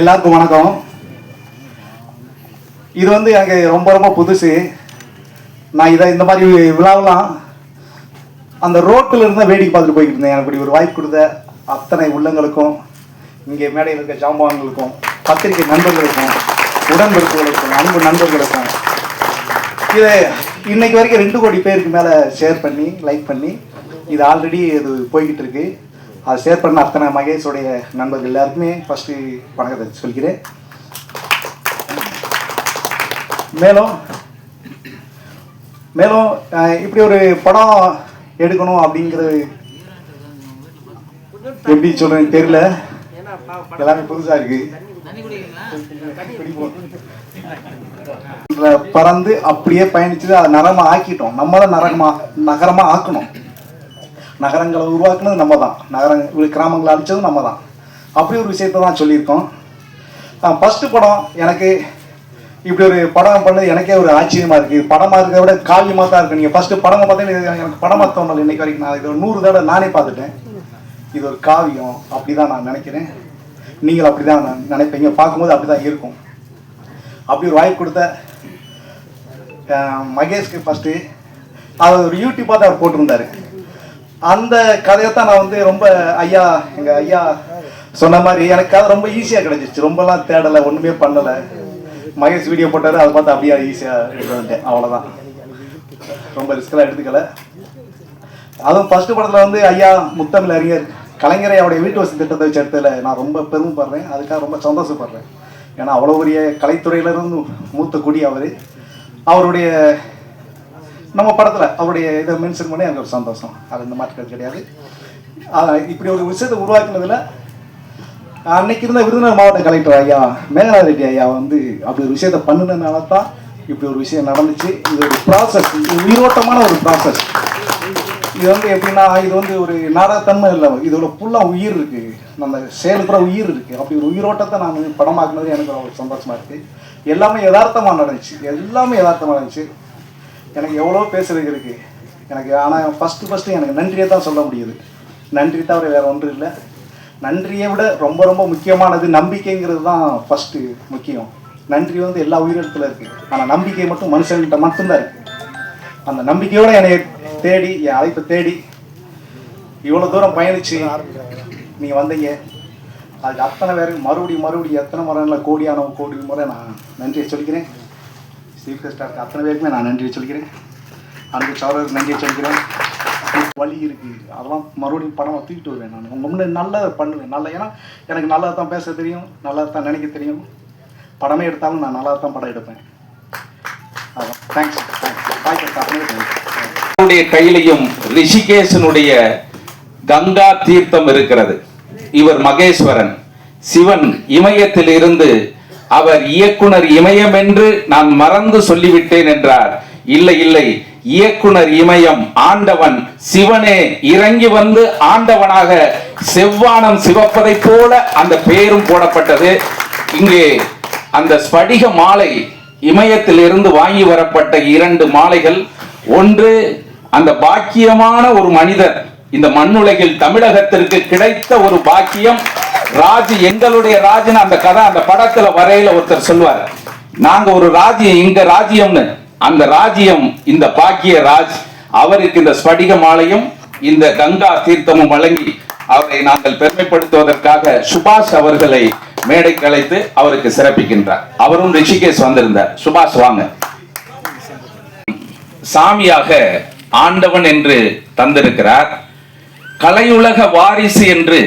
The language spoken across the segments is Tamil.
எல்லாருக்கும் வணக்கம். இது வந்து எனக்கு ரொம்ப ரொம்ப புதுசு. நான் இதை இந்த மாதிரி விழாவெல்லாம் அந்த ரோட்டில் இருந்தால் வேடிக்கை பார்த்துட்டு போய்கிட்டு இருந்தேன். எனக்கு இப்படி ஒரு வாய்ப்பு கொடுத்த அத்தனை உள்ளங்களுக்கும் இங்கே மேடையில் இருக்க ஜாம்பவான்களுக்கும் பத்திரிகை நண்பர்களுக்கும் உடன்பிறப்புகளுக்கும் அன்பு நண்பர்களுக்கும் இதை இன்னைக்கு வரைக்கும் ரெண்டு கோடி பேருக்கு மேலே ஷேர் பண்ணி லைக் பண்ணி இது ஆல்ரெடி இது போய்கிட்டு இருக்கு. அதை ஷேர் பண்ண அத்தனை மகேஷோடைய நண்பர்கள் எல்லாருக்குமே ஃபஸ்ட்டு வணக்கத்தை சொல்கிறேன். மேலும் மேலும் இப்படி ஒரு படம் எடுக்கணும் அப்படிங்கிறது எப்படி சொல்றேன்னு தெரியல. எல்லாமே புதுசா இருக்கு. பறந்து அப்படியே பயணிச்சு அதை நரமா ஆக்கிட்டோம். நம்ம தான் நரகமா நகரமா ஆக்கணும். நகரங்களை உருவாக்குனது நம்ம தான் நகரங்கள் கிராமங்களை அழிச்சதும் நம்ம தான் அப்படி ஒரு விஷயத்தை தான் சொல்லியிருக்கோம். ஃபஸ்ட்டு படம் எனக்கு இப்படி ஒரு படம் பண்ணது எனக்கே ஒரு ஆச்சரியமாக இருக்குது படமாக இருக்கிறத விட காவியமாக தான் இருக்குது நீங்கள் ஃபஸ்ட்டு படமா பார்த்தீங்கன்னா எனக்கு படமாக தோணல இன்றைக்கு வரைக்கும். நான் இது ஒரு நூறு தடவை நானே பார்த்துட்டேன். இது ஒரு காவியம். அப்படி தான் நான் நினைக்கிறேன். நீங்கள் அப்படிதான் நான் நினைப்பீங்க. பார்க்கும்போது அப்படிதான் இருக்கும். அப்படி ஒரு வாய்ப்பு கொடுத்த மகேஷ்க்கு ஃபஸ்ட்டு அவர் ஒரு யூடியூப்பாக தான் அவர் போட்டிருந்தாரு. அந்த கதையை தான் நான் வந்து ரொம்ப ஐயா எங்கள் ஐயா சொன்ன மாதிரி எனக்கு அது ரொம்ப ஈஸியாக கிடைச்சிச்சு ரொம்பலாம் தேடலை ஒன்றுமே பண்ணலை. மகேஷ் வீடியோ போட்டார் அதை பார்த்து அப்படியே ஈஸியாக எடுத்து வந்துட்டேன். அவ்வளோதான் ரொம்ப ரிஸ்க்கெல்லாம் எடுத்துக்கல. அதுவும் ஃபர்ஸ்ட் படத்தில் வந்து ஐயா முத்தமிழ் அறிஞர் கலைஞரை அவருடைய வீட்டு வசதி திட்டத்தை வச்சு எடுத்ததில் நான் ரொம்ப பெருமைப்படுறேன். அதுக்காக ரொம்ப சந்தோஷப்படுறேன். ஏன்னா அவ்வளோ பெரிய கலைத்துறையிலிருந்து மூத்த குடி அவர். அவருடைய நம்ம படத்தில் அவருடைய இதை மென்ஷன் பண்ணி எனக்கு ஒரு சந்தோஷம். அது இந்த மாற்றது கிடையாது. இப்படி ஒரு விஷயத்தை உருவாக்குனதுல அன்னைக்கு இருந்த விருதுநகர் மாவட்ட கலெக்டர் ஐயா மேகநாத ரெட்டி ஐயா வந்து அப்படி ஒரு விஷயத்தை பண்ணுனதுனால தான் இப்படி ஒரு விஷயம் நடந்துச்சு. இது ஒரு ப்ராசஸ் இது உயிரோட்டமான ஒரு ப்ராசஸ் இது வந்து எப்படின்னா இது வந்து ஒரு நாடகத்தன்மை இல்லை. இதோட ஃபுல்லாக உயிர் இருக்கு. நம்ம செயலுக்குற உயிர் இருக்கு. அப்படி ஒரு உயிரோட்டத்தை நான் படமாக்குனது எனக்கு ஒரு சந்தோஷமா இருக்கு. எல்லாமே யதார்த்தமாக நடந்துச்சு. எல்லாமே யதார்த்தமாக நடந்துச்சு. எனக்கு எவ்வளோ பேசுறதுக்கு இருக்கு. எனக்கு ஆனால் ஃபஸ்ட்டு ஃபஸ்ட்டு எனக்கு நன்றியை தான் சொல்ல முடியுது. நன்றி தவிர வேறு ஒன்றும் இல்லை. நன்றியை விட ரொம்ப ரொம்ப முக்கியமானது நம்பிக்கைங்கிறது தான் ஃபஸ்ட்டு முக்கியம். நன்றி வந்து எல்லா உயிரிழத்தில் இருக்குது ஆனால் நம்பிக்கை மட்டும் மனுஷன்கிட்ட மட்டும்தான் இருக்குது அந்த நம்பிக்கையோடு என்னை தேடி என் அழைப்பை தேடி இவ்வளோ தூரம் பயணிச்சு நீங்கள் வந்தீங்க. அதுக்கு அத்தனை பேருக்கு மறுபடியும் மறுபடியும் எத்தனை முறை கோடியான கோடி முறை நான் நன்றியை சொல்லிக்கிறேன். சீஃப் கெஸ்டாக அத்தனை பேருக்குமே நான் நன்றியை சொல்லிக்கிறேன் அன்பு சௌரருக்கு நன்றியை சொல்லிக்கிறேன் வழி இருக்குது அதெல்லாம் மறுபடியும் படம் தூக்கிட்டு வருவேன் நான். உங்கள் முன்னாடி நல்லதை பண்ணுவேன். நல்ல ஏன்னா எனக்கு நல்லா தான் பேச தெரியும் நல்லா தான் நினைக்க தெரியும். படமே எடுத்தாலும் நான் நல்லா தான் படம் எடுப்பேன். அதான். தேங்க்ஸ் தேங்க்ஸ் கையிலையும் ரிஷிகேசனுடைய கங்கா தீர்த்தம் இருக்கிறது. இவர் மகேஸ்வரன். சிவன் இமயத்தில் இருந்து அவர் இயக்குனர் இமயம் என்று நான் மறந்து சொல்லிவிட்டேன் என்றார். இல்லை இல்லை. இயக்குனர் இமயம் ஆண்டவன் சிவனே. இறங்கி வந்து ஆண்டவனாக செவ்வானம் சிவப்பதைப் போல அந்த பெயரும் போடப்பட்டது. இங்கே அந்த ஸ்படிக மாலை இமயத்தில் இருந்து வாங்கி வரப்பட்ட இரண்டு மாலைகள். ஒன்று அந்த பாக்கியமான ஒரு மனிதர். இந்த மண்ணுலகில் தமிழகத்திற்கு கிடைத்த ஒரு பாக்கியம். ராஜ் எங்களுடைய ராஜ்னு அந்த கதை அந்த படத்துல வரையில ஒருத்தர் சொல்வார் நாங்க ஒரு ராஜ்யம் இங்க ராஜ்யம்னு. அந்த ராஜ்யம் இந்த பாக்கிய ராஜ் அவருக்கு இந்த ஸ்படிக மாலையும் இந்த கங்கா தீர்த்தமும் வழங்கி அவரை நாங்கள் பெருமைப்படுத்துவதற்காக சுபாஷ் அவர்களை மேடை கலைத்து அவருக்கு சிறப்பிக்கின்றார். அவரும் ரிஷிகேஷ் வந்திருந்தார். சுபாஷ் வாங்க. சாமியாக ஆண்டவன் என்று தந்திருக்கிறார். கலையுலக வாரிசு என்று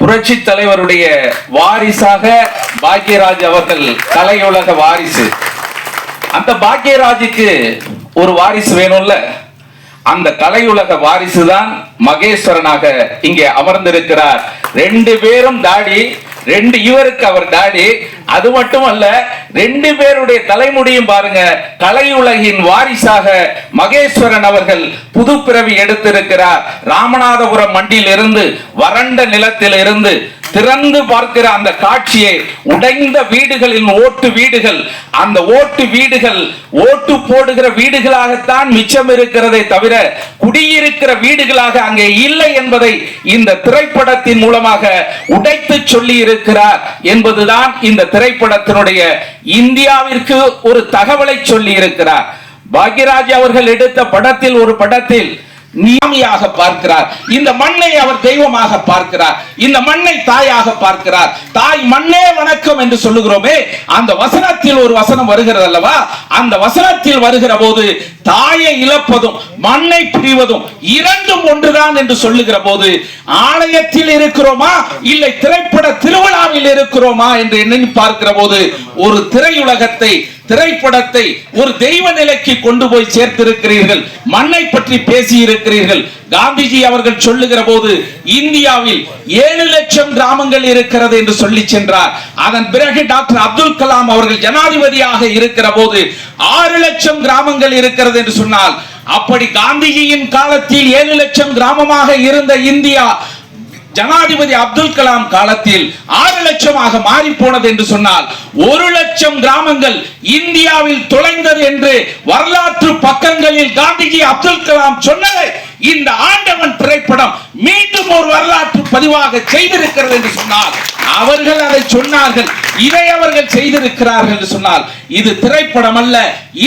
புரட்சி தலைவருடைய வாரிசாக பாக்யராஜ் அவர்கள் கலையுலக வாரிசு. அந்த பாக்யராஜுக்கு ஒரு வாரிசு வேணும்ல? அந்த கலையுலக வாரிசு தான் மகேஸ்வரனாக இங்கே அமர்ந்திருக்கிறார். ரெண்டு பேரும் தாடி ரெண்டு இவருக்கு அவர் தாடி அது மட்டுமல்ல ரெண்டு பேருடைய தலைமுடியும் பாருங்க கலையுலகின் வாரிசாக மகேஸ்வரன் அவர்கள் புது பிறவி எடுத்திருக்கிறார். ராமநாதபுரம் மண்டியில் இருந்து வறண்ட நிலத்தில் இருந்து திறந்து பார்க்கிற அந்த காட்சியை உடைந்த வீடுகளின் ஓட்டு வீடுகள் அந்த ஓட்டு வீடுகள் ஓட்டு போடுகிற வீடுகளாகத்தான் மிச்சம் இருக்கிறதை தவிர குடியிருக்கிற வீடுகளாக அங்கே இல்லை என்பதை இந்த திரைப்படத்தின் மூலமாக உடைத்து சொல்லி இருக்கிறார் என்பதுதான் இந்த திரைப்படத்தினுடைய இந்தியாவிற்கு ஒரு தகவலை சொல்லி இருக்கிறார் பாக்யராஜ் அவர்கள் எடுத்த படத்தில் ஒரு படத்தில் நியமியாக பார்க்கிறார். இந்த மண்ணை அவர் தெய்வமாக பார்க்கிறார். இந்த மண்ணை தாயாக பார்க்கிறார். தாய் மண்ணே வணக்கம் என்று சொல்லுகிறோமே அந்த வசனத்தில் ஒரு வசனம் வருகிறது அல்லவா அந்த வசனத்தில் வருகிற போது தாயை இழப்பதும் மண்ணை பிரிவதும் இரண்டும் ஒன்றுதான் என்று சொல்லுகிற போது ஆலயத்தில் இருக்கிறோமா? இல்லை திரைப்பட திருவிழாவில் இருக்கிறோமா? என்று எண்ணி பார்க்கிற போது ஒரு திரையுலகத்தை திரைப்படத்தை ஒரு தெய்வ நிலைக்கு கொண்டு போய் சேர்த்திருக்கிறீர்கள் மண்ணை பற்றி பேசி இருக்கிறீர்கள் காந்திஜி அவர்கள் சொல்லுகிற போது இந்தியாவில் ஏழு லட்சம் கிராமங்கள் இருக்கிறது என்று சொல்லி சென்றார். அதன் பிறகு டாக்டர் அப்துல் கலாம் அவர்கள் ஜனாதிபதியாக இருக்கிற போது ஆறு லட்சம் கிராமங்கள் இருக்கிறது என்று சொன்னால் அப்படி காந்திஜியின் காலத்தில் ஏழு லட்சம் கிராமமாக இருந்த இந்தியா ஜனாதிபதி அப்துல் கலாம் காலத்தில் ஆறு லட்சமாக மாறி போனது என்று சொன்னால் ஒரு லட்சம் கிராமங்கள் இந்தியாவில் தொலைந்தது என்று வரலாற்று பக்கங்களில் காந்திஜி அப்துல் கலாம் சொன்னதை இந்த ஆண்டவன் திரைப்படம் மீண்டும் ஒரு வரலாற்று பதிவாக செய்திருக்கிறது என்று சொன்னால் அவர்கள் அதை சொன்னார்கள் இதை அவர்கள் செய்திருக்கிறார்கள் என்று சொன்னால் இது திரைப்படம் அல்ல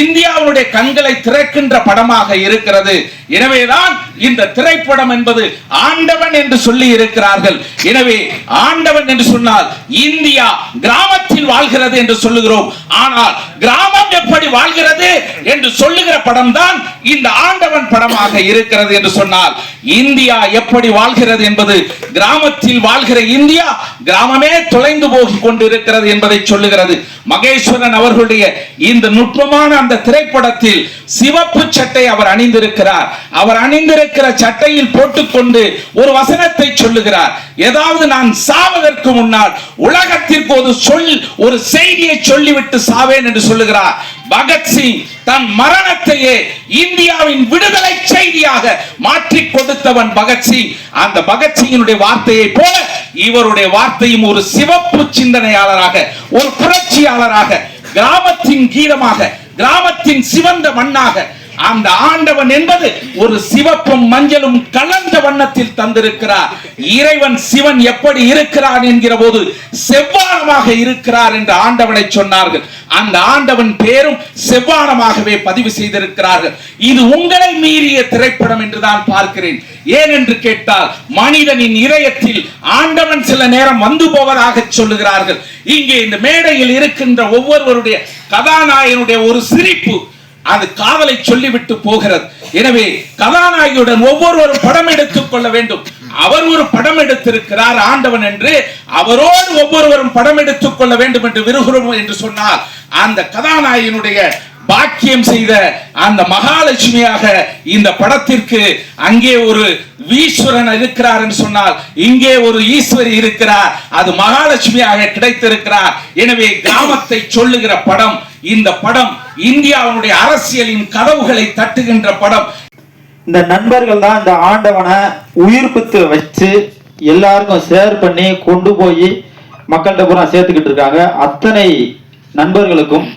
இந்தியாவுடைய கண்களை திறக்கின்ற படமாக இருக்கிறது. எனவேதான் இந்த திரைப்படம் என்பது ஆண்டவன் என்று சொல்லி இருக்கிறார்கள். எனவே ஆண்டவன் என்று சொன்னால் இந்தியா கிராம வாழ்கிறது என்று சொல்லுகிறோம். ஆனால் கிராமம் எப்படி வாழ்கிறது என்று சொல்லுகிற படம் தான் இந்த ஆண்டவன் படமாக இருக்கிறது என்று சொன்னால் இந்தியா எப்படி வாழ்கிறது என்பது கிராமத்தில் வாழ்கிற இந்தியா கிராமமே தொலைந்து போகி கொண்டிருக்கிறது என்பதை சொல்லுகிறது. மகேஸ்வரன் அவர்களுடைய இந்த நுட்பமான அந்த திரைப்படத்தில் சிவப்பு சட்டை அவர் அணிந்திருக்கிறார். அவர் அணிந்திருக்கிற சட்டையில் போட்டுக்கொண்டு ஒரு வசனத்தை சொல்லுகிறார். ஏதாவது நான் சாவதற்கு முன்னால் உலகத்திற்கு ஒரு சொல் ஒரு செய்தியை சொல்லிவிட்டு சாவேன் என்று சொல்லுகிறார். பகத்சிங் தன் மரணத்தையே இந்தியாவின் விடுதலை செய்தியாக மாற்றி கொடுத்தவன் பகத்சிங் அந்த பகத்சிங்கினுடைய வார்த்தையை போல இவருடைய வார்த்தையும் ஒரு சிவப்பு சிந்தனையாளராக ஒரு புரட்சியாளராக கிராமத்தின் கீதமாக கிராமத்தின் சிவந்த மண்ணாக அந்த ஆண்டவன் என்பது ஒரு சிவப்பும் மஞ்சளும் கலந்த வண்ணத்தில் தந்திருக்கிறார். இறைவன் சிவன் எப்படி இருக்கிறான் என்கிற போது செவ்வானமாக இருக்கிறார் என்று ஆண்டவனை சொன்னார்கள். அந்த ஆண்டவன் பேரும் செவ்வானமாகவே பதிவு செய்திருக்கிறார்கள். இது உங்களை மீறிய திரைப்படம் என்று தான் பார்க்கிறேன். ஏன் என்று கேட்டால் மனிதனின் இதயத்தில் ஆண்டவன் சில நேரம் வந்து போவதாக சொல்லுகிறார்கள். இங்கே இந்த மேடையில் இருக்கின்ற ஒவ்வொருவருடைய கதாநாயகனுடைய ஒரு சிரிப்பு அந்த காதலை சொல்லிவிட்டு போகிறது. எனவே கதாநாயகியுடன் ஒவ்வொருவரும் படம் எடுத்துக் கொள்ள வேண்டும். அவர் ஒரு படம் எடுத்திருக்கிறார் ஆண்டவன் என்று. அவரோடு ஒவ்வொருவரும் படம் எடுத்துக் கொள்ள வேண்டும் என்று விரும்புகிறோம் என்று சொன்னால் அந்த கதாநாயகனுடைய பாக்கியம் செய்த அந்த மகாலட்சுமியாக இந்த படத்திற்கு அங்கே ஒரு ஈஸ்வரன் இருக்கிறார் என்று சொன்னால் இங்கே ஒரு ஈஸ்வரி இருக்கிறார் அது மகாலட்சுமியாக கிடைத்திருக்கிறார். எனவே கிராமத்தை சொல்லுகிற படம் இந்த படம் இந்தியாவுடைய அரசியலின் கதவுகளை தட்டுகின்ற படம். இந்த நண்பர்கள் தான் இந்த ஆண்டவனை உயிர்ப்பித்து வச்சு எல்லாருக்கும் ஷேர் பண்ணி கொண்டு போய் மக்கள்கிட்ட பூரா சேர்த்துக்கிட்டு இருக்காங்க. அத்தனை நண்பர்களுக்கும்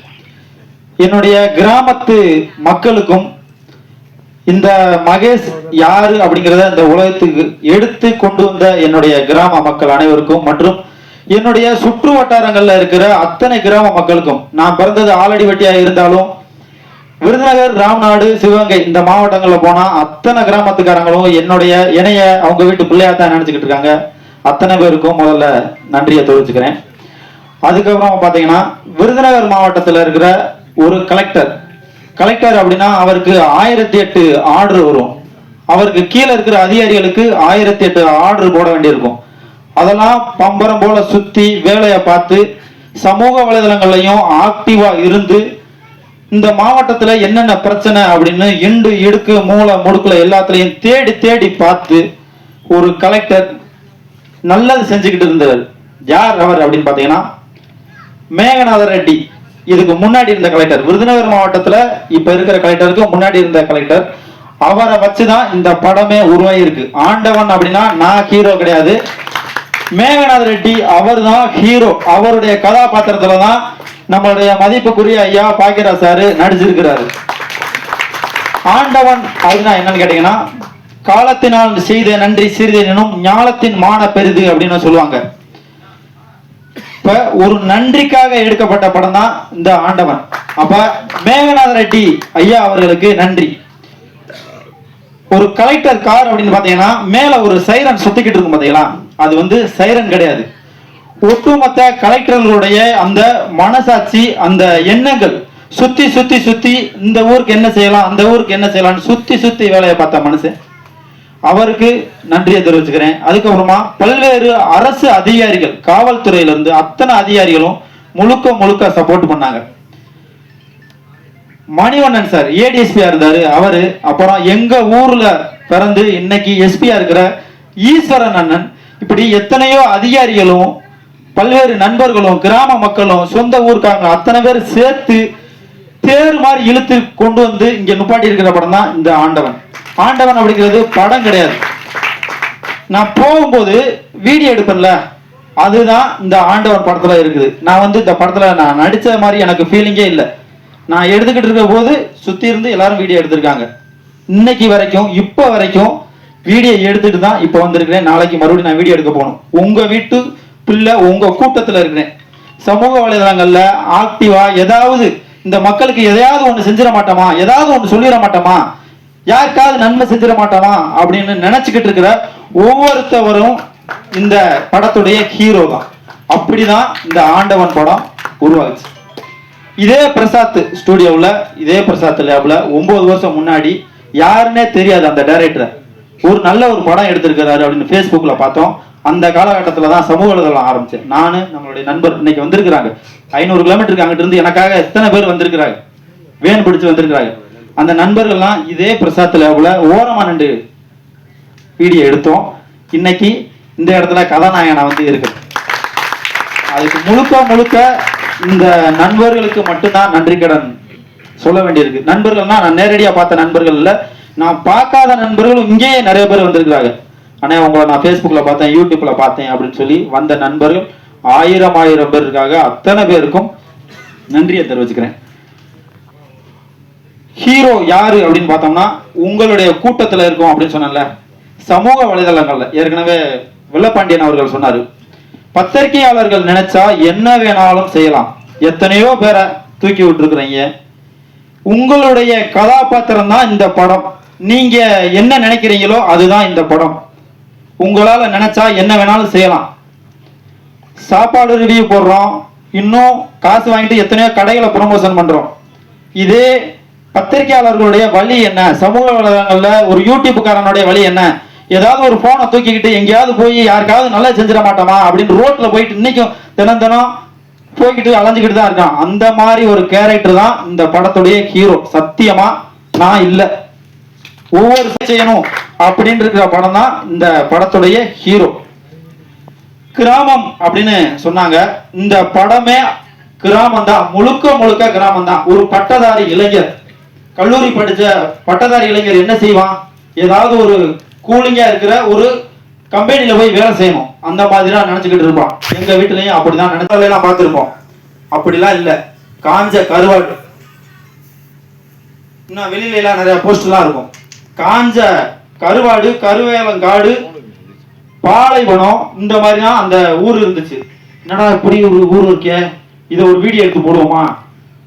என்னுடைய கிராமத்து மக்களுக்கும் இந்த மகேஷ் யாரு அப்படிங்கிறத இந்த உலகத்துக்கு எடுத்து கொண்டு வந்த என்னுடைய கிராம மக்கள் அனைவருக்கும் மற்றும் என்னுடைய சுற்று வட்டாரங்கள்ல இருக்கிற அத்தனை கிராம மக்களுக்கும் நான் பிறந்தது ஆலடி வெட்டியா இருந்தாலும் விருதுநகர் ராம்நாடு சிவகங்கை இந்த மாவட்டங்கள்ல போனா அத்தனை கிராமத்துக்காரங்களும் என்னுடைய இணைய அவங்க வீட்டு பிள்ளையா தான் நினைச்சுக்கிட்டு இருக்காங்க. அத்தனை பேருக்கும் முதல்ல நன்றியை தெரிவிச்சுக்கிறேன். அதுக்கப்புறம் பார்த்தீங்கன்னா விருதுநகர் மாவட்டத்தில் இருக்கிற ஒரு கலெக்டர் கலெக்டர் அப்படின்னா அவருக்கு ஆயிரத்தி எட்டு ஆர்டர் வரும். அவருக்கு கீழே இருக்கிற அதிகாரிகளுக்கு ஆயிரத்தி எட்டு ஆர்டர் போட வேண்டியிருக்கும். அதெல்லாம் பம்பரம் போல சுத்தி வேலையை பார்த்து சமூக வலைதளங்கள்லையும் ஆக்டிவா இருந்து இந்த மாவட்டத்துல என்னென்ன பிரச்சனை அப்படின்னு இண்டு இடுக்கு மூளை முடுக்குல எல்லாத்துலையும் தேடி தேடி பார்த்து ஒரு கலெக்டர் நல்லது செஞ்சுக்கிட்டு இருந்தவர் யார் அவர் அப்படின்னு பாத்தீங்கன்னா மேகநாத ரெட்டி. இதுக்கு முன்னாடி இருந்த கலெக்டர் விருதுநகர் மாவட்டத்துல இப்ப இருக்கிற கலெக்டருக்கு முன்னாடி இருந்த கலெக்டர் அவரை வச்சுதான் இந்த படமே உருவாகியிருக்கு ஆண்டவன் அப்படின்னா நான் ஹீரோ கிடையாது. மேகநாத ரெட்டி அவர் தான் ஹீரோ அவருடைய கதாபாத்திரத்துல தான் நம்மளுடைய மதிப்புக்குரிய ஐயா பாக்கியராஜ் சாரு நடிச்சிருக்கிறாரு. ஆண்டவன் அப்படின்னா என்னன்னு கேட்டீங்கன்னா காலத்தினால் செய்த நன்றி சிறிதெனும் ஞானத்தின் மான பெரிது அப்படின்னு சொல்லுவாங்க. இப்ப ஒரு நன்றிக்காக எடுக்கப்பட்ட படம் தான் இந்த ஆண்டவன். அப்ப மேகநாத ரெட்டி ஐயா அவர்களுக்கு நன்றி. ஒரு கலெக்டர் கார் அப்படின்னு பாத்தீங்கன்னா மேல ஒரு சைரன் சுத்திக்கிட்டு இருக்கும் பாத்தீங்களா அது வந்து சைரன் கிடையாது. ஒட்டுமொத்த கலெக்டர்களுடைய அந்த மனசாட்சி அந்த எண்ணங்கள் சுத்தி சுத்தி சுத்தி இந்த ஊருக்கு என்ன செய்யலாம் அந்த ஊருக்கு என்ன செய்யலாம்னு சுத்தி சுத்தி வேலையை பார்த்த மனுஷன். அவருக்கு நன்றியை தெரிவிச்சுக்கிறேன். அதுக்கப்புறமா பல்வேறு அரசு அதிகாரிகள் காவல்துறையிலிருந்து அத்தனை அதிகாரிகளும் முழுக்க முழுக்க சப்போர்ட் பண்ணாங்க. மணிவண்ணன் சார் ஏடிஎஸ்பியா இருந்தாரு. அவரு அப்புறம் எங்க ஊர்ல பிறந்து இன்னைக்கு எஸ்பியா இருக்கிற ஈஸ்வரன் அண்ணன். இப்படி எத்தனையோ அதிகாரிகளும் பல்வேறு நண்பர்களும் கிராம மக்களும் சொந்த ஊருக்காரங்க அத்தனை பேர் சேர்த்து தேர் மாதிரி இழுத்து கொண்டு வந்து இங்க நுப்பாட்டி இருக்கிற படம் தான் இந்த ஆண்டவன். ஆண்டவன் அப்படிங்கிறது படம் கிடையாது. நான் போகும்போது வீடியோ எடுப்பேன்ல அதுதான் இந்த ஆண்டவன் படத்துல இருக்குது. நான் வந்து இந்த படத்துல நான் நடிச்ச மாதிரி எனக்கு ஃபீலிங்கே இல்லை. நான் எடுத்துக்கிட்டு இருக்க போது சுத்தி இருந்து எல்லாரும் வீடியோ எடுத்திருக்காங்க. இன்னைக்கு வரைக்கும் இப்போ வரைக்கும் வீடியோ எடுத்துட்டு தான் இப்போ வந்திருக்கிறேன். நாளைக்கு மறுபடியும் நான் வீடியோ எடுக்க போகணும். உங்க வீட்டு பிள்ளை உங்க கூட்டத்தில் இருக்கிறேன். சமூக வலைதளங்கள்ல ஆக்டிவா ஏதாவது இந்த மக்களுக்கு எதையாவது ஒன்று செஞ்சிட மாட்டோமா? ஏதாவது ஒன்று சொல்லிட மாட்டோமா? யாருக்காவது நன்மை செஞ்சிட மாட்டோமா அப்படின்னு நினைச்சுக்கிட்டு இருக்கிற ஒவ்வொருத்தவரும் இந்த படத்துடைய ஹீரோ தான். அப்படிதான் இந்த ஆண்டவன் படம் உருவாச்சு. இதே பிரசாத் ஸ்டுடியோவில் இதே பிரசாத் லேபில் ஒன்பது வருஷம் முன்னாடி யாருன்னே தெரியாது அந்த டைரக்டரை ஒரு நல்ல ஒரு படம் எடுத்திருக்கிறாரு அப்படின்னு ஃபேஸ்புக்கில் பார்த்தோம். அந்த காலகட்டத்தில் தான் சமூக வலைதளம் ஆரம்பிச்சேன் நான் நம்மளுடைய நண்பர் இன்னைக்கு வந்திருக்கிறாங்க. ஐநூறு கிலோமீட்டருக்கு அங்கிட்டு இருந்து எனக்காக எத்தனை பேர் வந்திருக்கிறாங்க? வேன் பிடிச்சு வந்திருக்கிறாங்க. அந்த நண்பர்கள்லாம் இதே பிரசாதத்தில் லேப்ல ஓரமாக நின்று வீடியோ எடுத்தோம். இன்னைக்கு இந்த இடத்துல கதாநாயகனா வந்து இருக்கு. அதுக்கு முழுக்க முழுக்க இந்த நண்பர்களுக்கு மட்டும்தான் நன்றி கடன் சொல்ல வேண்டியிருக்கு. நண்பர்கள்னா நான் நேரடியாக பார்த்த நண்பர்கள் இல்லை. நான் பார்க்காத நண்பர்களும் இங்கேயே நிறைய பேர் வந்திருக்கிறாங்க. ஆனால் உங்களை நான் ஃபேஸ்புக்கில் பார்த்தேன் யூடியூப்பில் பார்த்தேன் அப்படின்னு சொல்லி வந்த நண்பர்கள் ஆயிரம் ஆயிரம் பேர் இருக்காங்க. அத்தனை பேருக்கும் நன்றியை தெரிவிச்சுக்கிறேன். ஹீரோ யாரு அப்படின்னு பார்த்தோம்னா உங்களுடைய கூட்டத்தில் இருக்கும் அப்படின்னு சொன்னேன்ல. சமூக வலைதளங்கள்ல. ஏற்கனவே வெள்ளப்பாண்டியன் அவர்கள் சொன்னாரு. பத்திரிகையாளர்கள் நினைச்சா என்ன வேணாலும் செய்யலாம். எத்தனையோ பேரை தூக்கி விட்டுருக்குறீங்க. உங்களுடைய கதாபாத்திரம் தான் இந்த படம். நீங்க என்ன நினைக்கிறீங்களோ அதுதான் இந்த படம். உங்களால நினைச்சா என்ன வேணாலும் செய்யலாம். சாப்பாடு ரிவ்யூ போடுறோம். இன்னும் காசு வாங்கிட்டு எத்தனையோ கடைகளை ப்ரொமோஷன் பண்றோம். இதே பத்திரிகையாளர்களுடைய வழி என்ன? சமூக வலைதளங்கள்ல ஒரு யூடியூப்காரனுடைய வழி என்ன? ஏதாவது ஒரு போனை தூக்கிக்கிட்டு எங்கேயாவது போய் யாருக்காவது நல்லா செஞ்சிட மாட்டோமா? அப்படின்னு ரோட்ல போயிட்டு இன்னைக்கும் தினம் தினம் போய்கிட்டு அலைஞ்சுக்கிட்டு தான் இருக்கான். அந்த மாதிரி ஒரு கேரக்டர் தான் இந்த படத்துடைய ஹீரோ சத்தியமா நான் இல்லை. ஒவ்வொரு செய்யணும் அப்படின்னு இருக்கிற படம் தான் இந்த படத்துடைய ஹீரோ கிராமம் அப்படின்னு சொன்னாங்க. இந்த படமே கிராமம் தான். முழுக்க முழுக்க கிராமம் தான். ஒரு பட்டதாரி இளைஞர். கல்லூரி படிச்ச பட்டதாரி இளைஞர் என்ன செய்வான்? ஏதாவது ஒரு கூலிங்கா இருக்கிற ஒரு கம்பெனியில போய் வேலை செய்யணும். அந்த மாதிரி தான் நினைச்சுக்கிட்டு இருப்பான். எங்க வீட்டுலயும் அப்படிதான் நினைச்சாலாம் பார்த்திருப்போம். அப்படிலாம் இல்ல. காஞ்ச கருவாடு. இன்னும் வெளியில எல்லாம் நிறைய எல்லாம் இருக்கும். காஞ்ச கருவாடு கருவேலங்காடு பாலைவனம் இந்த மாதிரி தான் அந்த ஊர் இருந்துச்சு. என்னடா இப்படி ஒரு ஊர் இருக்கே? இதை ஒரு வீடியோ எடுத்து போடுவோமா?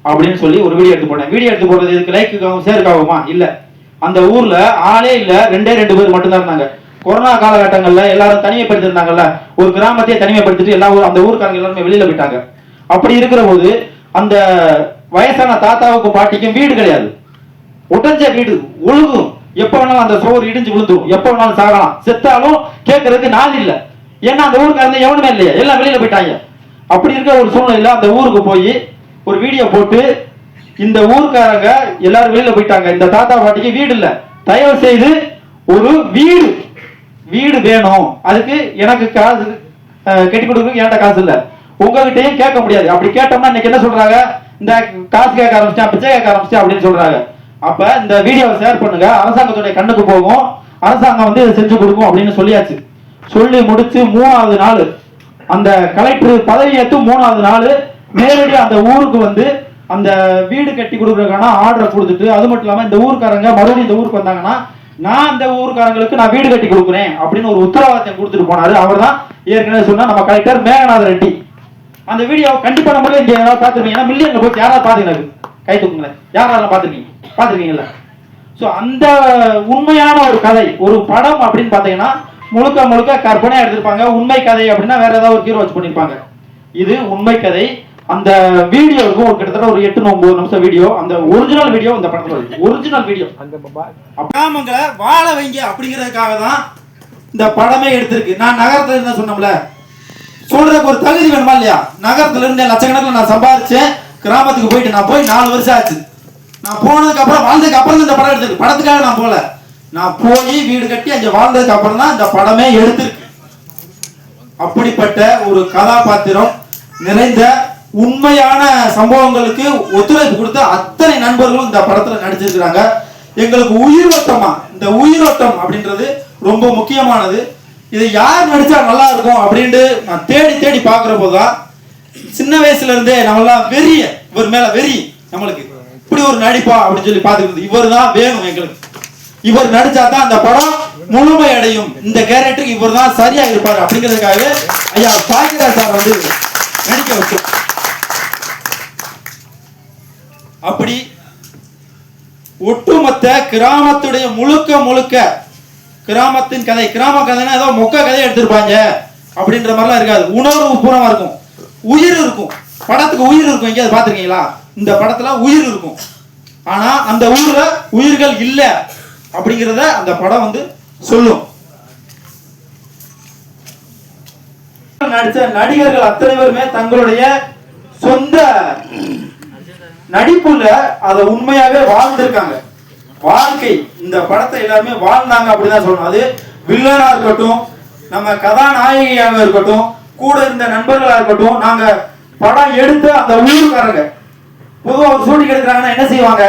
அப்படின்னு சொல்லி ஒரு வீடியோ எடுத்து போட்டேன். வீடியோ எடுத்து போடுறது இதுக்கு லைக்குக்காகவும் சேருக்காகுமா இல்ல. அந்த ஊர்ல ஆளே இல்ல. ரெண்டே ரெண்டு பேர் மட்டும்தான் இருந்தாங்க. கொரோனா காலகட்டங்கள்ல எல்லாரும் தனிமைப்படுத்திருந்தாங்கல்ல. ஒரு கிராமத்தையே தனிமைப்படுத்திட்டு எல்லா ஊர் அந்த ஊருக்காரங்க எல்லாருமே வெளியில போயிட்டாங்க. அப்படி இருக்கிற போது அந்த வயசான தாத்தாவுக்கும் பாட்டிக்கும் வீடு கிடையாது. உடஞ்ச வீடு. ஒழுகும். எப்ப வேணாலும் அந்த சோறு இடிஞ்சு விழுந்துரும். எப்ப வேணாலும் சாகலாம். செத்தாலும் கேட்கறதுக்கு நாள் இல்ல. ஏன்னா அந்த ஊருக்காரங்க எவனுமே இல்லையா. எல்லாம் வெளியில போயிட்டாங்க. அப்படி இருக்கிற ஒரு சூழ்நிலையில அந்த ஊருக்கு போய் ஒரு வீடியோ போட்டு இந்த ஊருக்காரங்க எல்லாரும் வெளியில போயிட்டாங்க. இந்த தாத்தா பாட்டிக்கு வீடு இல்ல. தயவு செய்து ஒரு வீடு வீடு வேணும். அதுக்கு எனக்கு காசு கட்டி கொடுக்க என்கிட்ட காசு இல்ல. உங்ககிட்டயும் கேட்க முடியாது. அப்படி கேட்டோம்னா இன்னைக்கு என்ன சொல்றாங்க? இந்த காசு கேட்க ஆரம்பிச்சா பிச்சை கேட்க ஆரம்பிச்சா அப்படின்னு சொல்றாங்க. அப்ப இந்த வீடியோவை ஷேர் பண்ணுங்க. அரசாங்கத்துடைய கண்ணுக்கு போகும். அரசாங்கம் வந்து இதை செஞ்சு கொடுக்கும் அப்படின்னு சொல்லியாச்சு. சொல்லி முடிச்சு மூணாவது நாள். அந்த கலெக்டர் பதவி மூணாவது நாள் நேரடியாக அந்த ஊருக்கு வந்து அந்த வீடு கட்டி கொடுக்குறதுக்கான ஆர்டரை கொடுத்துட்டு அது மட்டும் இல்லாமல் இந்த ஊருக்காரங்க மறுபடியும் இந்த ஊருக்கு வந்தாங்கன்னா நான் அந்த ஊருக்காரங்களுக்கு நான் வீடு கட்டி கொடுக்குறேன் அப்படின்னு ஒரு உத்தரவாதத்தை கொடுத்துட்டு போனாரு. அவர் தான் ஏற்கனவே சொன்னா நம்ம கலெக்டர் மேகநாத ரெட்டி. அந்த வீடியோ கண்டிப்பா நம்மளே இங்க யாராவது பார்த்துருப்பீங்க? ஏன்னா மில்லியன்ல போய் யாராவது பாத்தீங்களா கை தூக்குங்களேன். யாராவது பாத்துருக்கீங்க பாத்துருக்கீங்கல்ல ஸோ அந்த உண்மையான ஒரு கதை ஒரு படம் அப்படின்னு பார்த்தீங்கன்னா முழுக்க முழுக்க கற்பனையாக எடுத்திருப்பாங்க. உண்மை கதை அப்படின்னா வேற ஏதாவது ஒரு ஹீரோ வச்சு பண்ணியிருப்பாங்க இது உண்மை கதை. அந்த வீடியோ இருக்கும். ஒரு கிட்டத்தட்ட ஒரு எட்டு ஒன்பது நிமிஷம் வீடியோ அந்த ஒரிஜினல் வீடியோ இந்த படத்துல இருக்கு ஒரிஜினல் வீடியோ கிராமங்களை வாழ வைங்க அப்படிங்கிறதுக்காக தான் இந்த படமே எடுத்திருக்கு. நான் நகரத்துல இருந்தா சொன்னோம்ல சொல்றதுக்கு ஒரு தகுதி வேணுமா இல்லையா? நகரத்துல இருந்து லட்சக்கணக்கில் நான் சம்பாதிச்சேன் கிராமத்துக்கு போயிட்டு நான் போய் நாலு வருஷம் ஆச்சு. நான் போனதுக்கு அப்புறம் வாழ்ந்ததுக்கு அப்புறம் தான் இந்த படம் எடுத்திருக்கு. படத்துக்காக நான் போல நான் போய் வீடு கட்டி அங்க வாழ்ந்ததுக்கு அப்புறம் தான் இந்த படமே எடுத்திருக்கு. அப்படிப்பட்ட ஒரு கதாபாத்திரம் நிறைந்த உண்மையான சம்பவங்களுக்கு ஒத்துழைப்பு கொடுத்த அத்தனை நண்பர்களும் இந்த படத்துல நடிச்சிருக்கிறாங்க. எங்களுக்கு உயிரோட்டமா இந்த உயிரோட்டம் அப்படின்றது ரொம்ப முக்கியமானது. இதை யார் நடிச்சா நல்லா இருக்கும் அப்படின்ட்டு நான் தேடி தேடி பார்க்குற போதுதான் சின்ன வயசுல இருந்தே நம்மளாம் வெறிய இவர் மேல வெறி நம்மளுக்கு. இப்படி ஒரு நடிப்பா அப்படின்னு சொல்லி பார்த்துக்கிறது இவர் தான் வேணும் எங்களுக்கு. இவர் நடிச்சா தான் அந்த படம் முழுமை அடையும். இந்த கேரக்டருக்கு இவர் தான் சரியா இருப்பார் அப்படிங்கிறதுக்காக ஐயா பாக்கியராஜ் சார் வந்து நடிக்க வச்சு அப்படி ஒட்டுமொத்த கிராமத்துடைய முழுக்க முழுக்க கிராமத்தின் கதை கிராம கதைனா ஏதோ மொக்க கதை எடுத்திருப்பாங்க. அப்படின்ற மாதிரிலாம் இருக்காது. உணர்வு பூரமா இருக்கும். உயிர் இருக்கும். படத்துக்கு உயிர் இருக்கும். எங்கேயாவது பார்த்துருக்கீங்களா? இந்த படத்துல உயிர் இருக்கும். ஆனா அந்த ஊர்ல உயிர்கள் இல்லை அப்படிங்கிறத அந்த படம் வந்து சொல்லும். நடிச்ச நடிகர்கள் அத்தனை பேருமே தங்களுடைய சொந்த நடிப்புல அதை உண்மையாவே வாழ்ந்திருக்காங்க. வாழ்க்கை இந்த படத்தை எல்லாருமே வாழ்ந்தாங்க அப்படிதான் சொல்லணும். அது வில்லனா இருக்கட்டும் நம்ம கதாநாயகியாக இருக்கட்டும் கூட இருந்த நண்பர்களா இருக்கட்டும் நாங்க படம் எடுத்து அந்த ஊருக்காரங்க. பொதுவாக ஒரு ஷூட்டிங் எடுக்கிறாங்கன்னா என்ன செய்வாங்க?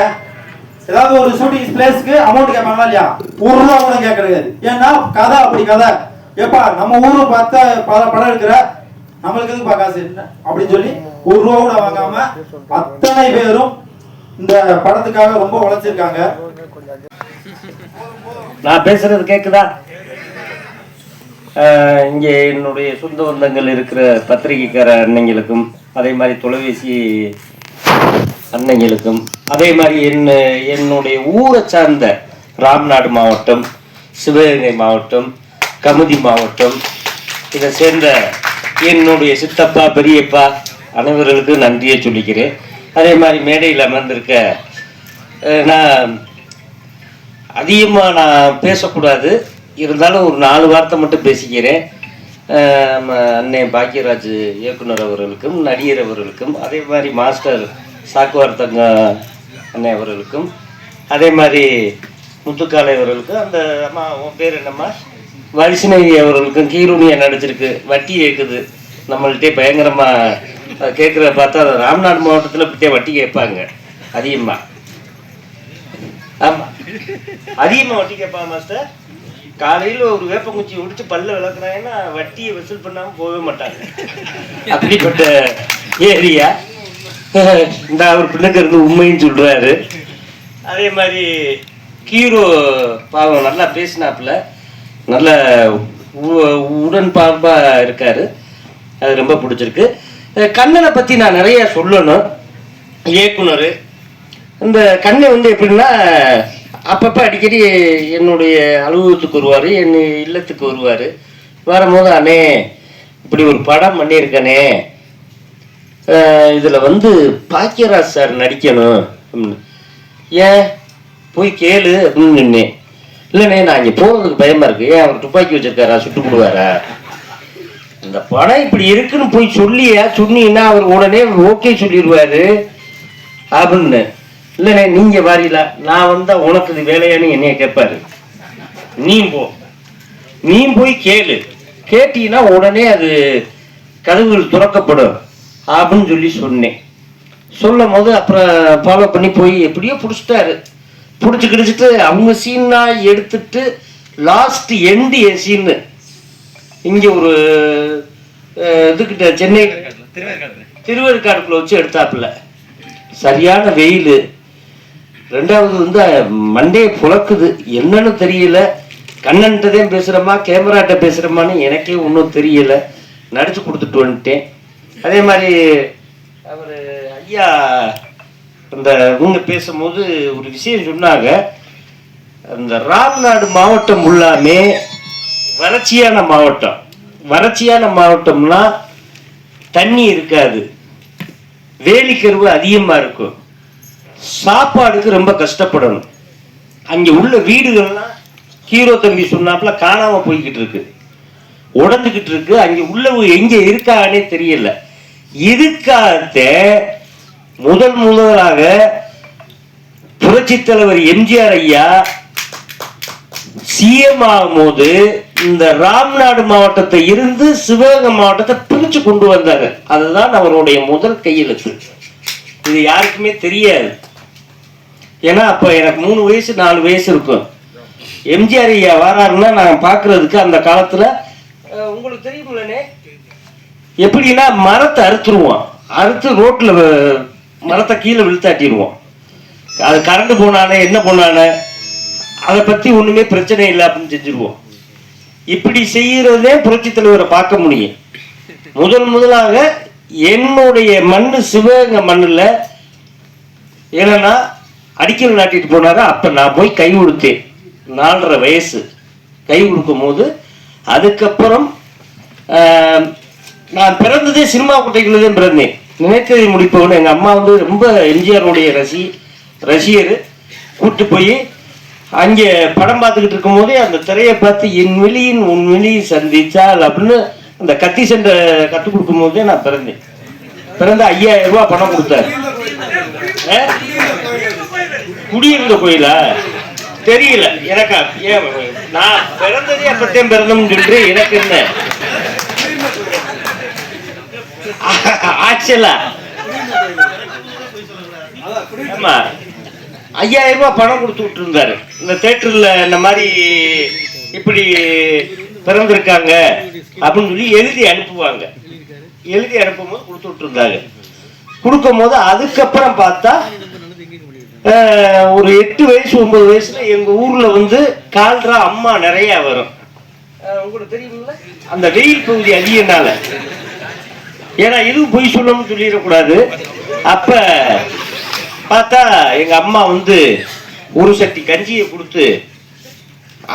ஏதாவது ஒரு ஷூட்டிங் பிளேஸ்க்கு அமௌண்ட் கேட்பாங்களா இல்லையா? ஒரு ரூபா கூட கேட்க கிடையாது. ஏன்னா கதை அப்படி கதை. ஏப்பா நம்ம ஊரு பார்த்த பல படம் எடுக்கிற நம்மளுக்கு எதுக்கு காசு? என்ன அப்படின்னு சொல்லி ஒரு ரூபா கூட வாங்காம அத்தனை பேரும் இந்த படத்துக்காக ரொம்ப உழைச்சிருக்காங்க. நான் பேசுறது கேக்குதா? இங்கே என்னுடைய சொந்த பந்தங்கள் இருக்கிற பத்திரிகைக்கார அன்னைங்களுக்கும் அதே மாதிரி தொலைபேசி அன்னைங்களுக்கும் அதே மாதிரி என்ன என்னுடைய ஊரை சார்ந்த ராம்நாடு மாவட்டம் சிவகங்கை மாவட்டம் கமுதி மாவட்டம் இதை சேர்ந்த என்னுடைய சித்தப்பா பெரியப்பா அனைவர்களுக்கு நன்றியை சொல்லிக்கிறேன். அதே மாதிரி மேடையில் அமர்ந்திருக்க நான் அதிகமாக நான் பேசக்கூடாது. இருந்தாலும் ஒரு நாலு வார்த்தை மட்டும் பேசிக்கிறேன். அன்னை நம்ம இயக்குனர் அவர்களுக்கும் நடிகர் அவர்களுக்கும் அதே மாதிரி மாஸ்டர் சாக்குவார் தங்க அன்னை அவர்களுக்கும் அதே மாதிரி முத்துக்காலை அவர்களுக்கும் அந்த அம்மா உன் பேர் என்னம்மா? வைஷ்ணவி அவர்களுக்கும் கீருணியை நடிச்சிருக்கு. வட்டி ஏற்குது நம்மள்கிட்டே பயங்கரமாக கேட்குறத பார்த்தா ராம்நாடு மாவட்டத்தில் இப்படியே வட்டி கேட்பாங்க. அதிகமாக ஆமா. அதிகமா வட்டி கேட்பாங்க மாஸ்டர். காலையில ஒரு வேப்பங்குச்சி உடிச்சு பல்ல விளக்குறாங்கன்னா வட்டியை வசூல் பண்ணாம போகவே மாட்டாங்க. அப்படிப்பட்ட ஏரியா. இந்த அவர் பின்னுக்கு இருந்து உண்மைன்னு சொல்றாரு. அதே மாதிரி ஹீரோ பாவம் நல்லா பேசினாப்புல. நல்ல உடன்பாம்பாக இருக்கார் இருக்காரு. அது ரொம்ப பிடிச்சிருக்கு. கண்ணனை பத்தி நான் நிறைய சொல்லணும். இயக்குனர். இந்த கண்ணை வந்து எப்படின்னா அப்பப்போ அடிக்கடி என்னுடைய அலுவலகத்துக்கு வருவார் என் இல்லத்துக்கு வருவார். வரும்போது அண்ணே இப்படி ஒரு படம் பண்ணியிருக்கனே. இதில் வந்து பாக்கியராஜ் சார் நடிக்கணும். அப்படின்னு. ஏன்? போய் கேளு. அப்படின்னு நின்னேன். இல்லைண்ணே நான் இங்கே போகிறதுக்கு பயமாக இருக்கு. ஏன் அவர் துப்பாக்கி வச்சிருக்காரா? சுட்டு விடுவாரா இந்த படம் இப்படி இருக்குன்னு போய் சொல்லியா சொன்னீங்கன்னா அவர் உடனே ஓகே சொல்லிடுவாரு. அப்படின்னு. இல்லைண்ணே நீங்க வாரில நான் வந்தா உனக்கு இது வேலையான்னு என்னைய கேட்பாரு. நீ போ. நீ போய் கேளு. கேட்டீங்கன்னா உடனே அது கதவுகள் துறக்கப்படும். அப்படின்னு சொல்லி சொன்னேன். சொல்லும் போது அப்புறம் ஃபாலோ பண்ணி போய் எப்படியோ பிடிச்சிட்டாரு. பிடிச்சி கிடிச்சிட்டு அவங்க சீனா எடுத்துட்டு லாஸ்ட் எண்டு சீனு இங்கே ஒரு இதுக்கிட்ட சென்னை திருவேற்காடுக்குள்ள வச்சு எடுத்தாப்புல. சரியான வெயில். ரெண்டாவது வந்து மண்டையை புழக்குது. என்னன்னு தெரியல. கண்ணன்ட்டதே பேசுகிறோமா கேமராட்ட பேசுகிறோமான்னு எனக்கே ஒன்றும் தெரியல. நடிச்சு கொடுத்துட்டு வந்துட்டேன். அதே மாதிரி அவர் ஐயா அந்த இவங்க பேசும்போது ஒரு விஷயம் சொன்னாங்க. அந்த ராம்நாடு மாவட்டம் உள்ளாமே வறட்சியான மாவட்டம். வறட்சியான மாவட்டம்னா தண்ணி இருக்காது. வேலிக்கருவு அதிகமாக இருக்கும். சாப்பாடுக்கு ரொம்ப கஷ்டப்படணும். அங்கே உள்ள வீடுகள்லாம் ஹீரோ தம்பி சொன்னாப்புல காணாமல் போய்கிட்டு இருக்கு. உடந்துக்கிட்டு இருக்கு. அங்கே உள்ளவங்க எங்கே இருக்கானே தெரியல. இதுக்காக முதல் முதலாக புரட்சித் தலைவர் எம்ஜிஆர் ஐயா சிஎம் ஆகும்போது இந்த ராம்நாடு மாவட்டத்தை இருந்து சிவகங்கை மாவட்டத்தை பிரிச்சு கொண்டு வந்தாங்க அதுதான் அவருடைய முதல் கையெழுத்து. இது யாருக்குமே தெரியாது. ஏன்னா அப்போ எனக்கு மூணு வயசு நாலு வயசு இருக்கும். எம்ஜிஆர் ஐயா வராருன்னா நான் பார்க்கறதுக்கு அந்த காலத்துல உங்களுக்கு தெரியுமில்லனே எப்படின்னா மரத்தை அறுத்துருவோம் அறுத்து ரோட்ல மரத்தை கீழே விழுத்தாட்டிடுவோம். அது கரண்ட் போனானே என்ன போனானே அதை பற்றி ஒன்றுமே பிரச்சனை இல்லை அப்படின்னு செஞ்சுருவோம். இப்படி செய்கிறதே புரட்சி தலைவரை பார்க்க முடியும். முதல் முதலாக என்னுடைய மண்ணு சிவகங்கை மண்ணில் ஏன்னா அடிக்கல் நாட்டிட்டு போனாரு. அப்போ நான் போய் கை கொடுத்தேன் நாலரை வயசு. கை கொடுக்கும் போது அதுக்கப்புறம் நான் பிறந்ததே சினிமா குட்டைக்குள்ள தான் பிறந்தேன். நினைத்ததை முடிப்பவன் எங்கள் அம்மா வந்து ரொம்ப எம்ஜிஆருடைய ரசி ரசிகர். கூட்டு போய் அங்கே படம் பார்த்துக்கிட்டு இருக்கும்போதே அந்த திரையை பார்த்து என் வெளியின் உன் வெளியை சந்திச்சால் அப்படின்னு அந்த கத்தி சண்டை கற்றுக் கொடுக்கும் போதே நான் பிறந்தேன். பிறந்து ஐயாயிரம் ரூபா பணம் கொடுத்தாரு. குடியிருந்த கோயிலா? தெரியல. எனக்கா? ஏன்? நான் பிறந்ததே அப்பத்தையும் பிறந்தோம்னு சொல்லிட்டு எனக்கு என்ன? ஆக்சுவலா ஆமா. ஐயாயிரம் ரூபாய் பணம் கொடுத்து விட்டுருந்தாரு. இந்த தேட்டர்ல இந்த மாதிரி இப்படி பிறந்திருக்காங்க அப்படின்னு சொல்லி எழுதி அனுப்புவாங்க. எழுதி அனுப்பும்போது கொடுத்து விட்டுருந்தாங்க கொடுக்கும் போது அதுக்கப்புறம் பார்த்தா ஒரு எட்டு வயசு ஒன்பது வயசுல எங்க ஊர்ல வந்து கால்ரா அம்மா நிறைய வரும். உங்களுக்கு தெரியுங்களா அந்த வெயில் பகுதி அதிகனால. ஏன்னா இதுவும் பொய் சொல்லணும்னு சொல்லிடக்கூடாது. அப்ப பார்த்தா எங்க அம்மா வந்து ஒரு சட்டி கஞ்சியை கொடுத்து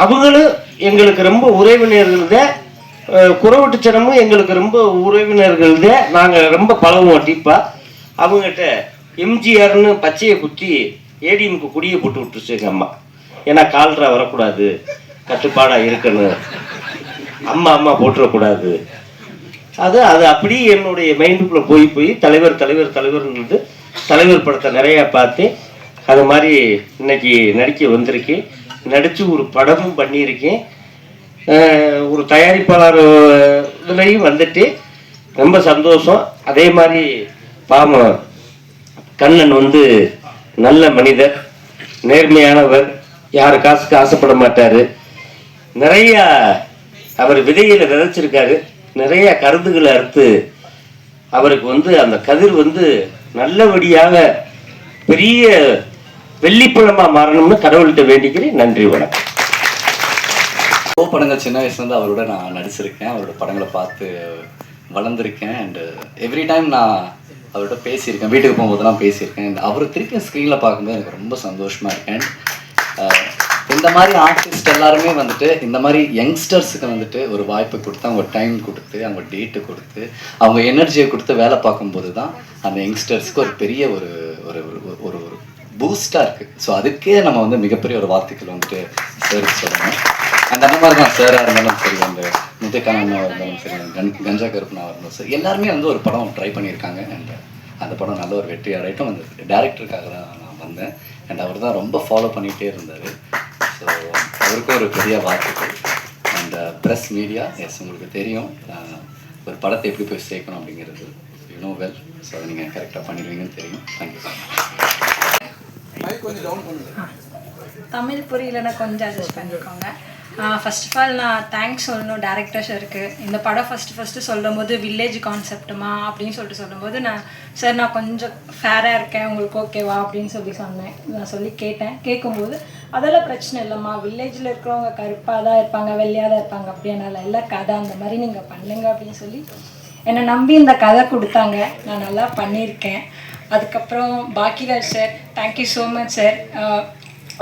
அவங்களும் எங்களுக்கு ரொம்ப உறவினர்கள் தான் குறவட்டுச்சனமும் எங்களுக்கு ரொம்ப உறவினர்கள் தான் நாங்கள் ரொம்ப பழகுவோம் டீப்பா. அவங்ககிட்ட எம்ஜிஆர்னு பச்சையை குத்தி ஏடிஎம்க்கு குடியை போட்டு விட்டுருச்சு எங்கள் அம்மா. ஏன்னா கால்ரா வரக்கூடாது கட்டுப்பாடாக இருக்கணும். அம்மா அம்மா போட்டுறக்கூடாது. அது அது அப்படியே என்னுடைய மைண்டுக்குள்ளே போய் போய் தலைவர் தலைவர் தலைவர்ன்றது தலைவர் படத்தை நிறையா பார்த்தேன் அது மாதிரி இன்னைக்கு நடிக்க வந்திருக்கேன். நடித்து ஒரு படமும் பண்ணியிருக்கேன். ஒரு தயாரிப்பாளர் இதுலேயும் வந்துட்டு ரொம்ப சந்தோஷம். அதே மாதிரி பாம கண்ணன் வந்து நல்ல மனிதர் நேர்மையானவர் யார் காசுக்கு ஆசைப்பட மாட்டார். நிறையா அவர் விதையில் விதைச்சிருக்காரு. நிறைய கருத்துக்களை அறுத்து அவருக்கு வந்து அந்த கதிர் வந்து நல்லபடியாக பெரிய வெள்ளிப்பழமா மாறணும்னு கடவுள்கிட்ட வேண்டிக்கிறேன். நன்றி வணக்கம். கோ படங்கள் சின்ன வயசுலேருந்து அவரோட நான் நடிச்சிருக்கேன். அவரோட படங்களை பார்த்து வளர்ந்துருக்கேன். அண்டு எவ்ரி டைம் நான் அவரோட பேசியிருக்கேன் வீட்டுக்கு போகும்போதெல்லாம் பேசியிருக்கேன். அவர் திருப்பி ஸ்க்ரீனில் பார்க்கும்போது எனக்கு ரொம்ப சந்தோஷமாக இருக்கேன் இந்த மாதிரி ஆர்டிஸ்ட் எல்லாருமே வந்துட்டு இந்த மாதிரி யங்ஸ்டர்ஸுக்கு வந்துட்டு ஒரு வாய்ப்பு கொடுத்து அவங்க டைம் கொடுத்து அவங்க டேட்டு கொடுத்து அவங்க எனர்ஜியை கொடுத்து வேலை பார்க்கும்போது தான் அந்த யங்ஸ்டர்ஸ்க்கு ஒரு பெரிய ஒரு ஒரு ஒரு- ஒரு பூஸ்டாக இருக்குது ஸோ அதுக்கே நம்ம வந்து மிகப்பெரிய ஒரு வார்த்தைகள் வந்துட்டு சார் சொல்லணும். அந்த அந்த மாதிரி தான் சாராக இருந்தாலும் சரி அந்த முத்துக்கானண்ணாவாக இருந்தாலும் சரி கன் கஞ்சா கருப்பனாக இருந்தாலும் சரி எல்லாருமே வந்து ஒரு படம் ட்ரை பண்ணியிருக்காங்க. அண்ட் அந்த படம் நல்ல ஒரு வெற்றி அடையட்டும் அந்த டேரக்டருக்காக தான் நான் வந்தேன். அண்ட் அவர் தான் ரொம்ப ஃபாலோ பண்ணிகிட்டே இருந்தார். ஸோ அவருக்கும் ஒரு பெரிய வாழ்த்துக்கள். அண்ட் ப்ரெஸ் மீடியா எஸ் உங்களுக்கு தெரியும். அஹ், ஒரு படத்தை எப்படி போய் சேர்க்கணும் அப்படிங்கிறது யூ நோ வெல் ஸோ அதை நீங்கள் கரெக்டாக பண்ணிடுவீங்கன்னு தெரியும். தேங்க்யூ தமிழ் புரியலன்னா கொஞ்சம் அட்ஜஸ்ட் பண்ணிக்கோங்க. ஃபர்ஸ்ட் ஆஃப் ஆல் நான் தேங்க்ஸ் சொல்லணும் டேரக்டர் சாருக்கு இந்த படம் ஃபஸ்ட்டு ஃபஸ்ட்டு சொல்லும் போது வில்லேஜ் கான்செப்ட்டுமா அப்படின்னு சொல்லிட்டு சொல்லும்போது நான் சார் நான் கொஞ்சம் ஃபேராக இருக்கேன். உங்களுக்கு ஓகேவா அப்படின்னு சொல்லி சொன்னேன். நான் சொல்லி கேட்டேன். கேட்கும்போது அதெல்லாம் பிரச்சனை இல்லைம்மா. வில்லேஜில் இருக்கிறவங்க கருப்பாக தான் இருப்பாங்க வெள்ளையாக தான் இருப்பாங்க அப்படின்னால இல்லை. கதை அந்த மாதிரி நீங்கள் பண்ணுங்க அப்படின்னு சொல்லி என்னை நம்பி இந்த கதை கொடுத்தாங்க. நான் நல்லா பண்ணியிருக்கேன். அதுக்கப்புறம் Bhagyaraj sir thank you so much sir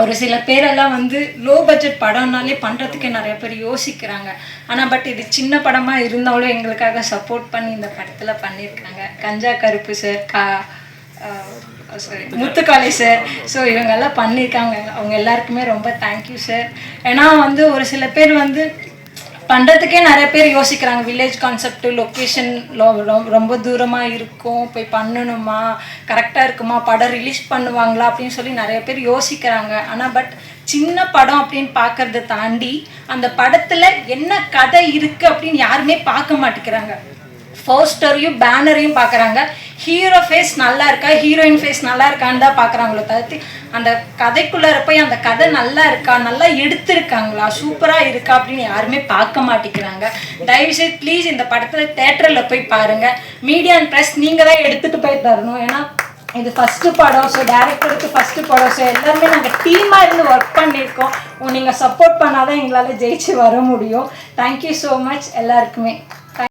ஒரு சில பேரெல்லாம் வந்து லோ பட்ஜெட் படம்னாலே பண்ணுறதுக்கு நிறைய பேர் யோசிக்கிறாங்க. ஆனால் பட் இது சின்ன படமாக இருந்தாலும் எங்களுக்காக சப்போர்ட் பண்ணி இந்த படத்தில் பண்ணியிருக்காங்க கஞ்சா கருப்பு சார் கா Oh, முத்துக்காளி சார் ஸோ இவங்கெல்லாம் பண்ணியிருக்காங்க. அவங்க எல்லாருக்குமே ரொம்ப தேங்க்யூ சார் ஏன்னா வந்து ஒரு சில பேர் வந்து பண்ணுறதுக்கே நிறைய பேர் யோசிக்கிறாங்க. வில்லேஜ் கான்செப்ட் லொக்கேஷன் ரொம்ப தூரமாக இருக்கும். போய் பண்ணணுமா? கரெக்டாக இருக்குமா? படம் ரிலீஸ் பண்ணுவாங்களா? அப்படின்னு சொல்லி நிறைய பேர் யோசிக்கிறாங்க. ஆனால் பட் சின்ன படம் அப்படின்னு பார்க்கறத தாண்டி அந்த படத்தில் என்ன கதை இருக்குது அப்படின்னு யாருமே பார்க்க மாட்டேங்கிறாங்க. போஸ்டரையும் பேனரையும் பார்க்குறாங்க. ஹீரோ ஃபேஸ் நல்லா இருக்கா? ஹீரோயின் ஃபேஸ் நல்லா இருக்கான்னு தான் பார்க்குறாங்களோ தவிர்த்து அந்த கதைக்குள்ளார போய் அந்த கதை நல்லா இருக்கா? நல்லா எடுத்திருக்காங்களா? சூப்பராக இருக்கா? அப்படின்னு யாருமே பார்க்க மாட்டேங்கிறாங்க. தயவுசெய்து ப்ளீஸ் இந்த படத்தில் தேட்டரில் போய் பாருங்கள் மீடியா அண்ட் ப்ரெஸ் நீங்கள் தான் எடுத்துகிட்டு போய் தரணும். ஏன்னா இது ஃபஸ்ட்டு படம் ஸோ டேரக்டருக்கு ஃபஸ்ட்டு படம். ஸோ எல்லாருமே நாங்கள் டீமாக இருந்து ஒர்க் பண்ணியிருக்கோம். நீங்கள் சப்போர்ட் பண்ணால் தான் எங்களால் ஜெயிச்சு வர முடியும். தேங்க்யூ ஸோ மச் எல்லாருக்குமே.